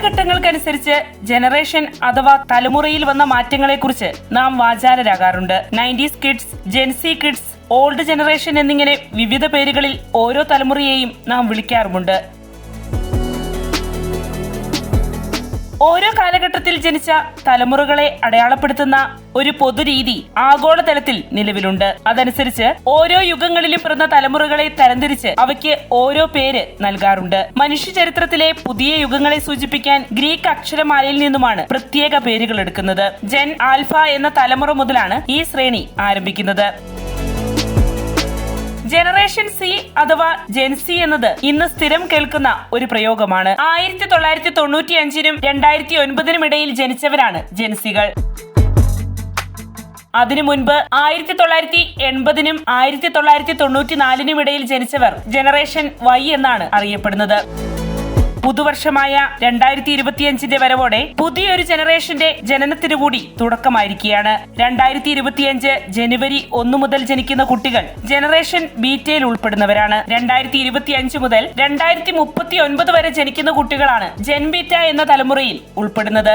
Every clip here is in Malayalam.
കാലഘട്ടങ്ങൾക്കനുസരിച്ച് ജനറേഷൻ അഥവാ തലമുറയിൽ വന്ന മാറ്റങ്ങളെ കുറിച്ച് നാം വാചാലരാകാറുണ്ട്. Nineties kids Gen Z kids old generation എന്നിങ്ങനെ വിവിധ പേരുകളിൽ ഓരോ തലമുറയെയും നാം വിളിക്കാറുമുണ്ട്. ഓരോ കാലഘട്ടത്തിൽ ജനിച്ച തലമുറകളെ അടയാളപ്പെടുത്തുന്ന ഒരു പൊതുരീതി ആഗോളതലത്തിൽ നിലവിലുണ്ട്. അതനുസരിച്ച് ഓരോ യുഗങ്ങളിലും പിറന്ന തലമുറകളെ തരംതിരിച്ച് അവയ്ക്ക് ഓരോ പേര് നൽകാറുണ്ട്. മനുഷ്യ ചരിത്രത്തിലെ പുതിയ യുഗങ്ങളെ സൂചിപ്പിക്കാൻ ഗ്രീക്ക് അക്ഷരമാലയിൽ നിന്നുമാണ് പ്രത്യേക പേരുകൾ എടുക്കുന്നത്. ജെൻ ആൽഫ എന്ന തലമുറ മുതലാണ് ഈ ശ്രേണി ആരംഭിക്കുന്നത്. ജനറേഷൻ സി അഥവാ ജെൻസി എന്നത് ഇന്ന് സ്ഥിരം കേൾക്കുന്ന ഒരു പ്രയോഗമാണ്. ആയിരത്തി തൊള്ളായിരത്തി തൊണ്ണൂറ്റി അഞ്ചിനും രണ്ടായിരത്തി ഒൻപതിനും ഇടയിൽ ജനിച്ചവരാണ് ജെൻസികൾ അതിനു മുൻപ് ആയിരത്തി തൊള്ളായിരത്തി എൺപതിനും ആയിരത്തി തൊള്ളായിരത്തി തൊണ്ണൂറ്റി നാലിനും ഇടയിൽ ജനിച്ചവർ ജനറേഷൻ വൈ എന്നാണ് അറിയപ്പെടുന്നത്. പുതുവർഷമായ രണ്ടായിരത്തി ഇരുപത്തിയഞ്ചിന്റെ വരവോടെ പുതിയൊരു ജനറേഷന്റെ ജനനത്തിനു കൂടി തുടക്കമായിരിക്കുകയാണ്. രണ്ടായിരത്തി ഇരുപത്തിയഞ്ച് ജനുവരി ഒന്നു മുതൽ ജനിക്കുന്ന കുട്ടികൾ ജനറേഷൻ ബീറ്റയിൽ ഉൾപ്പെടുന്നവരാണ്. രണ്ടായിരത്തി ഇരുപത്തിയഞ്ച് മുതൽ രണ്ടായിരത്തി മുപ്പത്തി ഒൻപത് വരെ ജനിക്കുന്ന കുട്ടികളാണ് ജെൻബീറ്റ എന്ന തലമുറയിൽ ഉൾപ്പെടുന്നത്.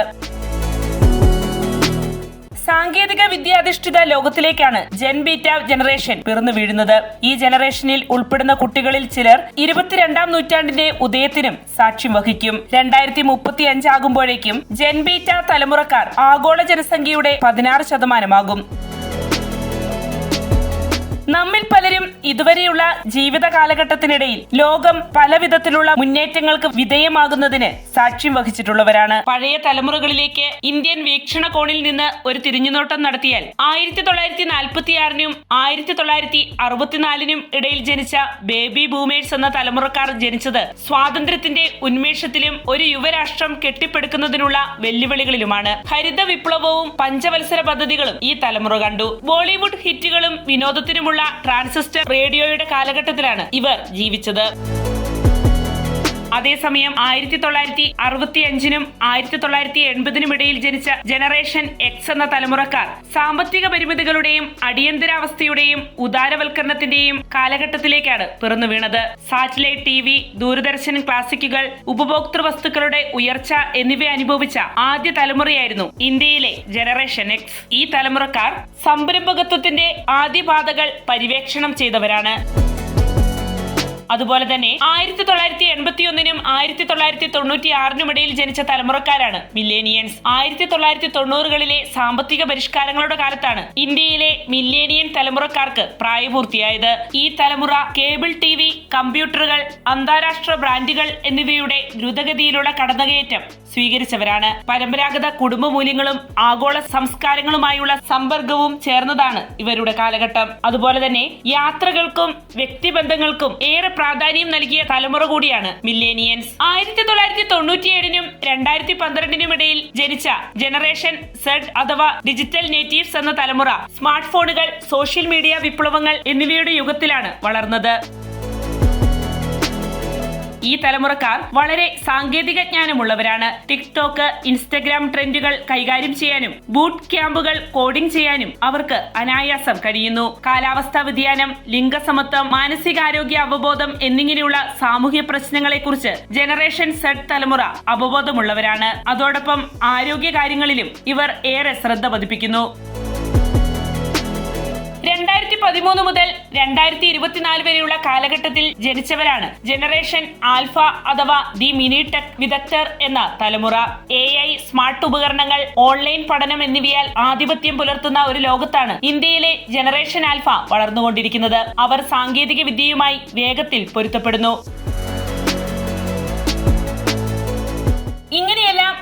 സാങ്കേതിക വിദ്യാധിഷ്ഠിത ലോകത്തിലേക്കാണ് ജെൻബീറ്റ ജനറേഷൻ പിറന്നു വീഴുന്നത്. ഈ ജനറേഷനിൽ ഉൾപ്പെടുന്ന കുട്ടികളിൽ ചിലർ ഇരുപത്തിരണ്ടാം നൂറ്റാണ്ടിന്റെ ഉദയത്തിനും സാക്ഷ്യം വഹിക്കും. രണ്ടായിരത്തി മുപ്പത്തി അഞ്ചാകുമ്പോഴേക്കും ജെൻബീറ്റ തലമുറക്കാർ ആഗോള ജനസംഖ്യയുടെ പതിനാറ് ശതമാനമാകും. നമ്മിൽ പലരും ഇതുവരെയുള്ള ജീവിത കാലഘട്ടത്തിനിടയിൽ ലോകം പല വിധത്തിലുള്ള മുന്നേറ്റങ്ങൾക്ക് വിധേയമാകുന്നതിന് സാക്ഷ്യം വഹിച്ചിട്ടുള്ളവരാണ്. പഴയ തലമുറകളിലേക്ക് ഇന്ത്യൻ വീക്ഷണകോണിൽ നിന്ന് ഒരു തിരിഞ്ഞുനോട്ടം നടത്തിയാൽ ആയിരത്തി തൊള്ളായിരത്തി നാൽപ്പത്തിയാറിനും ആയിരത്തി തൊള്ളായിരത്തി അറുപത്തിനാലിനും ഇടയിൽ ജനിച്ച ബേബി ബൂമേഴ്സ് എന്ന തലമുറക്കാർ ജനിച്ചത് സ്വാതന്ത്ര്യത്തിന്റെ ഉന്മേഷത്തിലും ഒരു യുവരാഷ്ട്രം കെട്ടിപ്പടുക്കുന്നതിനുള്ള വെല്ലുവിളികളിലുമാണ്. ഹരിത വിപ്ലവവും പഞ്ചവത്സര പദ്ധതികളും ഈ തലമുറ കണ്ടു. ബോളിവുഡ് ഹിറ്റുകളും വിനോദത്തിനുമുള്ള ട്രാൻസിസ്റ്റർ റേഡിയോയുടെ കാലഘട്ടത്തിലാണ് ഇവർ ജീവിച്ചത്. അതേസമയം ആയിരത്തി തൊള്ളായിരത്തി അറുപത്തി അഞ്ചിനും ആയിരത്തി തൊള്ളായിരത്തി എൺപതിനും ഇടയിൽ ജനിച്ച ജനറേഷൻ എക്സ് എന്ന തലമുറക്കാർ സാമ്പത്തിക പരിമിതികളുടെയും അടിയന്തരാവസ്ഥയുടെയും ഉദാരവൽക്കരണത്തിന്റെയും കാലഘട്ടത്തിലേക്കാണ് പിറന്നു വീണത്. സാറ്റലൈറ്റ് ടി വി ദൂരദർശൻ ക്ലാസിക്കുകൾ ഉപഭോക്തൃ വസ്തുക്കളുടെ ഉയർച്ച എന്നിവ അനുഭവിച്ച ആദ്യ തലമുറയായിരുന്നു ഇന്ത്യയിലെ ജനറേഷൻ എക്സ്. ഈ തലമുറക്കാർ സംരംഭകത്വത്തിന്റെ ആദ്യ പാതകൾ പര്യവേക്ഷണം ചെയ്തവരാണ്. അതുപോലെ തന്നെ ആയിരത്തി തൊള്ളായിരത്തി എൺപത്തി ഒന്നിനും ആയിരത്തി തൊള്ളായിരത്തി തൊണ്ണൂറ്റി ആറിനും ഇടയിൽ ജനിച്ച തലമുറക്കാരാണ് മില്ലേനിയൻസ്. ആയിരത്തി തൊള്ളായിരത്തി തൊണ്ണൂറുകളിലെ സാമ്പത്തിക പരിഷ്കാരങ്ങളുടെ കാലത്താണ് ഇന്ത്യയിലെ മില്ലേനിയൻ തലമുറക്കാർക്ക് പ്രായപൂർത്തിയായത്. ഈ തലമുറ കേബിൾ ടി വി കമ്പ്യൂട്ടറുകൾ അന്താരാഷ്ട്ര ബ്രാൻഡുകൾ എന്നിവയുടെ ദ്രുതഗതിയിലുള്ള കടന്നുകയറ്റം സ്വീകരിച്ചവരാണ്. പരമ്പരാഗത കുടുംബ മൂല്യങ്ങളും ആഗോള സംസ്കാരങ്ങളുമായുള്ള സമ്പർക്കവും ചേർന്നതാണ് ഇവരുടെ കാലഘട്ടം. അതുപോലെ തന്നെ യാത്രകൾക്കും വ്യക്തിബന്ധങ്ങൾക്കും ഏറെ പ്രാധാന്യം നൽകിയ തലമുറ കൂടിയാണ് മില്ലേനിയൻസ്. ആയിരത്തി തൊള്ളായിരത്തി തൊണ്ണൂറ്റിയേഴിനും രണ്ടായിരത്തി പന്ത്രണ്ടിനും ഇടയിൽ ജനിച്ച ജനറേഷൻ സെഡ് അഥവാ ഡിജിറ്റൽ നേറ്റീവ്സ് എന്ന തലമുറ സ്മാർട്ട് ഫോണുകൾ സോഷ്യൽ മീഡിയ വിപ്ലവങ്ങൾ എന്നിവയുടെ യുഗത്തിലാണ് വളർന്നത്. ഈ തലമുറക്കാർ വളരെ സാങ്കേതിക ജ്ഞാനമുള്ളവരാണ് ടിക്ടോക്ക് ഇൻസ്റ്റഗ്രാം ട്രെൻഡുകൾ കൈകാര്യം ചെയ്യാനും ബൂട്ട് ക്യാമ്പുകൾ കോഡിംഗ് ചെയ്യാനും അവർക്ക് അനായാസം കഴിയുന്നു. കാലാവസ്ഥാ വ്യതിയാനം ലിംഗസമത്വം മാനസികാരോഗ്യ അവബോധം എന്നിങ്ങനെയുള്ള സാമൂഹ്യ പ്രശ്നങ്ങളെക്കുറിച്ച് ജനറേഷൻ സെഡ് തലമുറ അവബോധമുള്ളവരാണ്. അതോടൊപ്പം ആരോഗ്യ കാര്യങ്ങളിലും ഇവർ ഏറെ ശ്രദ്ധ പതിപ്പിക്കുന്നു. പതിമൂന്ന് മുതൽ രണ്ടായിരത്തി ഇരുപത്തിനാല് വരെയുള്ള കാലഘട്ടത്തിൽ ജനിച്ചവരാണ് ജനറേഷൻ ആൽഫ അഥവാ ദി മിനി ടെക് വിദഗ്ധർ എന്ന തലമുറ. എ ഐ സ്മാർട്ട് ഉപകരണങ്ങൾ ഓൺലൈൻ പഠനം എന്നിവയാൽ ആധിപത്യം പുലർത്തുന്ന ഒരു ലോകത്താണ് ഇന്ത്യയിലെ ജനറേഷൻ ആൽഫ വളർന്നുകൊണ്ടിരിക്കുന്നത്. അവർ സാങ്കേതിക വിദ്യയുമായി വേഗത്തിൽ പൊരുത്തപ്പെടുന്നു.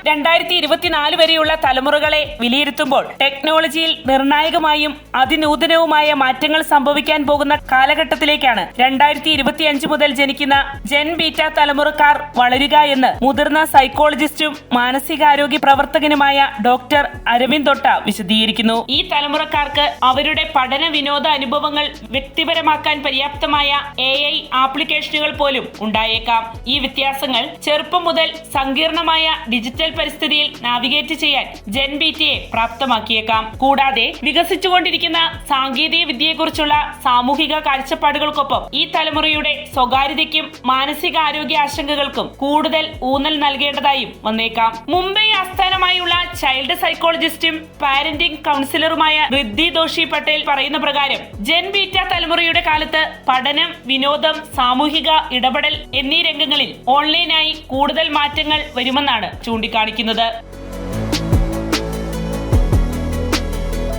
രണ്ടായിരത്തി ഇരുപത്തിനാല് വരെയുള്ള തലമുറകളെ വിലയിരുത്തുമ്പോൾ ടെക്നോളജിയിൽ നിർണായകമായും അതിനൂതനവുമായ മാറ്റങ്ങൾ സംഭവിക്കാൻ പോകുന്ന കാലഘട്ടത്തിലേക്കാണ് രണ്ടായിരത്തി ഇരുപത്തിയഞ്ച് മുതൽ ജനിക്കുന്ന ജെൻ ബീറ്റ തലമുറക്കാർ വളരുക എന്ന് മുതിർന്ന സൈക്കോളജിസ്റ്റും മാനസികാരോഗ്യ പ്രവർത്തകനുമായ ഡോക്ടർ അരവിന്ദ് തൊട്ട വിശദീകരിക്കുന്നു. ഈ തലമുറക്കാർക്ക് അവരുടെ പഠന വിനോദ അനുഭവങ്ങൾ വ്യക്തിപരമാക്കാൻ പര്യാപ്തമായ എ ഐ ആപ്ലിക്കേഷനുകൾ പോലും ഉണ്ടായേക്കാം. ഈ വ്യത്യാസങ്ങൾ ചെറുപ്പം മുതൽ സങ്കീർണമായ ഡിജിറ്റൽ പരിസ്ഥിതിയിൽ നാവിഗേറ്റ് ചെയ്യാൻ ജെൻ ബീറ്റയെ പ്രാപ്തമാക്കിയേക്കാം. കൂടാതെ വികസിച്ചുകൊണ്ടിരിക്കുന്ന സാങ്കേതിക വിദ്യയെക്കുറിച്ചുള്ള സാമൂഹിക കാഴ്ചപ്പാടുകൾക്കൊപ്പം ഈ തലമുറയുടെ സ്വകാര്യതയ്ക്കും മാനസികാരോഗ്യ ആശങ്കകൾക്കും കൂടുതൽ ഊന്നൽ നൽകേണ്ടതായും വന്നേക്കാം. മുംബൈ ആസ്ഥാനമായുള്ള ചൈൽഡ് സൈക്കോളജിസ്റ്റും പാരന്റിംഗ് കൗൺസിലറുമായ റിദ്ധി ദോഷി പട്ടേൽ പറയുന്ന പ്രകാരം ജെൻ ബീറ്റ തലമുറയുടെ കാലത്ത് പഠനം വിനോദം സാമൂഹിക ഇടപെടൽ എന്നീ രംഗങ്ങളിൽ ഓൺലൈനായി കൂടുതൽ മാറ്റങ്ങൾ വരുമെന്നാണ് ചൂണ്ടിക്കാണിക്കുന്നത്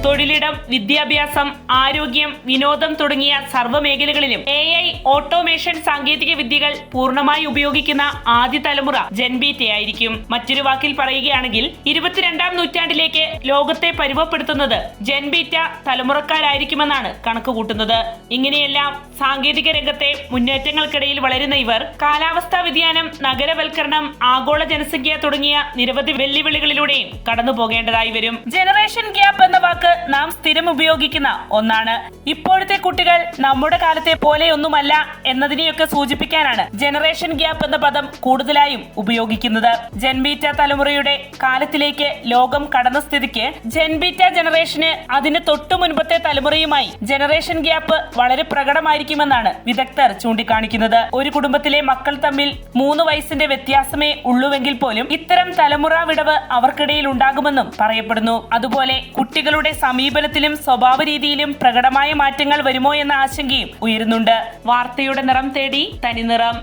തൊഴിലിടം വിദ്യാഭ്യാസം ആരോഗ്യം വിനോദം തുടങ്ങിയ സർവ മേഖലകളിലും എ ഐ ഓട്ടോമേഷൻ സാങ്കേതിക വിദ്യകൾ പൂർണമായി ഉപയോഗിക്കുന്ന ആദ്യ തലമുറ ജൻബീറ്റെ ആയിരിക്കും. മറ്റൊരു വാക്കിൽ പറയുകയാണെങ്കിൽ ഇരുപത്തിരണ്ടാം നൂറ്റാണ്ടിലേക്ക് ലോകത്തെ പരുവപ്പെടുത്തുന്നത് ജൻബീറ്റ തലമുറക്കാരായിരിക്കുമെന്നാണ് കണക്കുകൂട്ടുന്നത്. ഇങ്ങനെയെല്ലാം സാങ്കേതിക രംഗത്തെ മുന്നേറ്റങ്ങൾക്കിടയിൽ വളരുന്ന ഇവർ കാലാവസ്ഥാ വ്യതിയാനം നഗരവൽക്കരണം ആഗോള ജനസംഖ്യ തുടങ്ങിയ നിരവധി വെല്ലുവിളികളിലൂടെയും കടന്നു പോകേണ്ടതായി വരും. ജനറേഷൻ ഗ്യാപ്പ് എന്ന വാക്ക് നാം സ്ഥിരം ഉപയോഗിക്കുന്ന ഒന്നാണ്. ഇപ്പോഴത്തെ കുട്ടികൾ നമ്മുടെ കാലത്തെ പോലെയൊന്നുമല്ല എന്നതിനെയൊക്കെ സൂചിപ്പിക്കാനാണ് ജനറേഷൻ ഗ്യാപ്പ് എന്ന പദം കൂടുതലായും ഉപയോഗിക്കുന്നത്. ജൻബീറ്റ തലമുറയുടെ കാലത്തിലേക്ക് ലോകം കടന്ന സ്ഥിതിക്ക് ജൻബീറ്റ ജനറേഷന് അതിന് തൊട്ടു മുൻപത്തെ തലമുറയുമായി ജനറേഷൻ ഗ്യാപ്പ് വളരെ പ്രകടമായിരിക്കുമെന്നാണ് വിദഗ്ധർ ചൂണ്ടിക്കാണിക്കുന്നത്. ഒരു കുടുംബത്തിലെ മക്കൾ തമ്മിൽ മൂന്ന് വയസ്സിന്റെ വ്യത്യാസമേ ഉള്ളൂവെങ്കിൽ പോലും ഇത്തരം തലമുറ വിടവ് അവർക്കിടയിൽ ഉണ്ടാകുമെന്നും പറയപ്പെടുന്നു. അതുപോലെ കുട്ടികളുടെ സമീപനത്തിലും സ്വഭാവ രീതിയിലും പ്രകടമായ മാറ്റങ്ങൾ വരുമോ എന്ന ആശങ്കയും ഉയരുന്നുണ്ട്. വാർത്തയുടെ നിറം തേടി തനിനിറം